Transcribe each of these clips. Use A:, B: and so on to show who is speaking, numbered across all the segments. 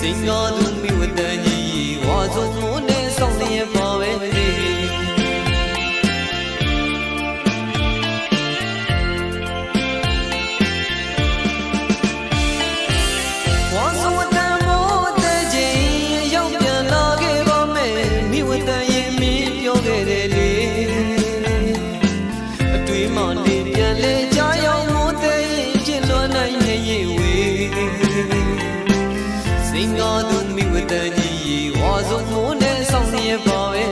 A: Sing all င်္ဂါသူမိဝတန်ကြီးရေဝါစုံမိုးနဲ့ဆောင်ရပါပဲ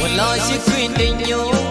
A: ဝလာရှိခွင့်တိမ်ညို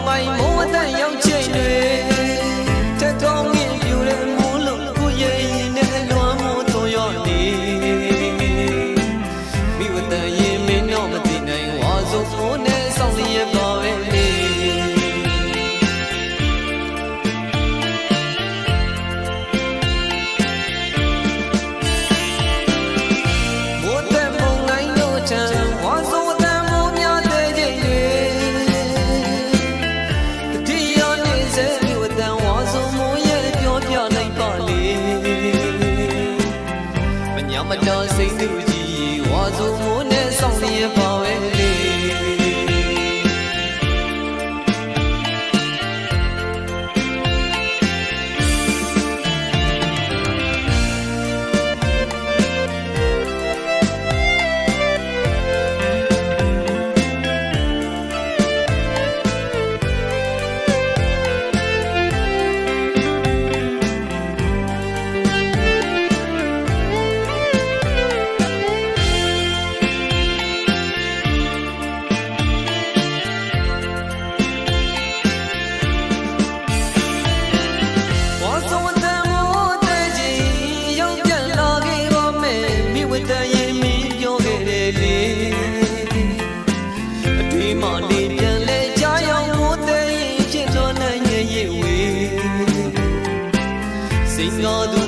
A: no, say do dünyada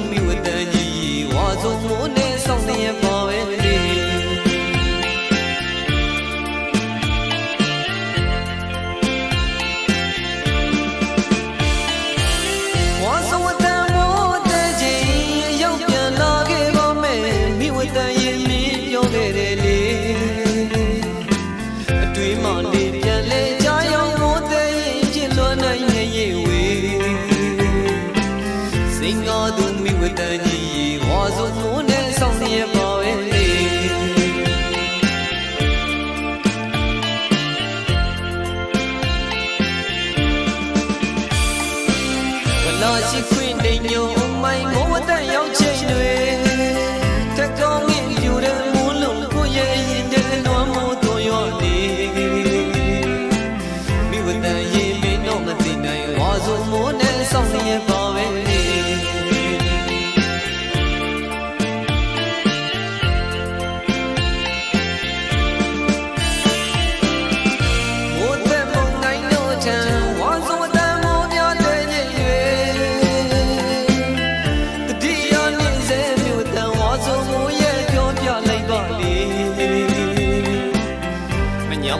A: 吃亏你有命我不再有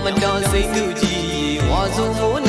A: မတော်စိတ်သူကြီးဝါစုံမိုး